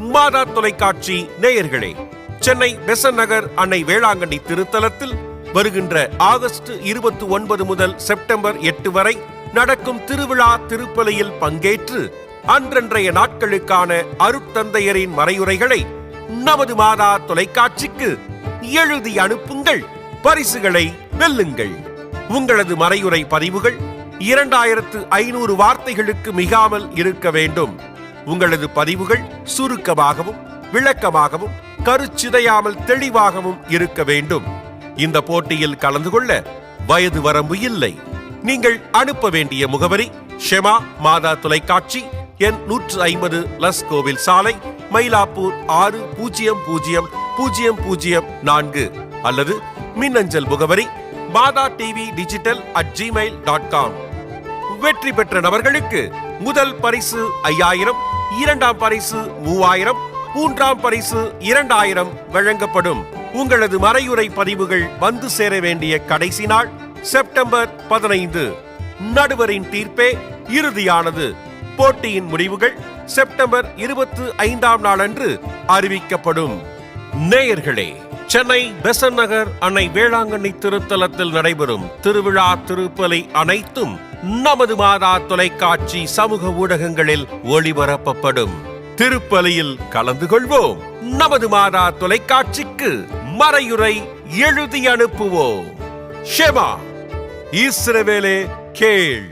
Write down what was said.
மாதா தொலைக்காட்சி நேயர்களே சென்னை பெசன் நகர் அன்னை வேளாங்கண்ணி திருத்தலத்தில் வருகின்ற ஆகஸ்ட் இருபத்தி ஒன்பது முதல் செப்டம்பர் எட்டு வரை நடக்கும் திருவிழா திருப்பலியில் பங்கேற்று அன்றன்றைய நாட்களுக்கான அருட்தந்தையரின் மறையுரைகளை நமது மாதா தொலைக்காட்சிக்கு எழுதி அனுப்புங்கள் பரிசுகளை வெல்லுங்கள். உங்களது மறையுரை பதிவுகள் இரண்டாயிரத்து ஐநூறு வார்த்தைகளுக்கு மிகாமல் இருக்க வேண்டும். உங்களது பதிவுகள் சுருக்கமாகவும் விளக்கமாகவும் கருச்சிதையாமல் தெளிவாகவும் இருக்க வேண்டும். இந்த போட்டியில் கலந்து கொள்ள வயது வரம்பு இல்லை. நீங்கள் அனுப்ப வேண்டிய முகவரி ஷெமா மாதா தொலைக்காட்சி எண் நூற்று ஐம்பது லஸ் கோவில் சாலை மயிலாப்பூர் ஆறு பூஜ்ஜியம் பூஜ்ஜியம் பூஜ்ஜியம் பூஜ்ஜியம் நான்கு அல்லது மின்னஞ்சல் முகவரி Matha TV digital at Gmail dot com. வெற்றி பெற்ற நபர்களுக்கு முதல் பரிசு ஐயாயிரம் இரண்டாம் பரிசு மூவாயிரம் மூன்றாம் பரிசு இரண்டாயிரம் வழங்கப்படும். உங்களது மறையுறை பதிவுகள் வந்து சேர வேண்டிய கடைசி நாள் செப்டம்பர் பதினைந்து. நடுவரின் தீர்ப்பே இறுதியானது. போட்டியின் முடிவுகள் செப்டம்பர் இருபத்தி ஐந்தாம் நாளன்று அறிவிக்கப்படும். நேயர்களே சென்னை பெசன் நகர் அன்னை வேளாங்கண்ணி திருத்தலத்தில் நடைபெறும் திருவிழா திருப்பலி அனைத்தும் நமது மாதா தொலைக்காட்சி சமூக ஊடகங்களில் ஒளிபரப்பப்படும். திருப்பலியில் கலந்து கொள்வோம். நமது மாதா தொலைக்காட்சிக்கு மறையுரை எழுதி அனுப்புவோம். ஷெமா இஸ்ரவேலே கேள்.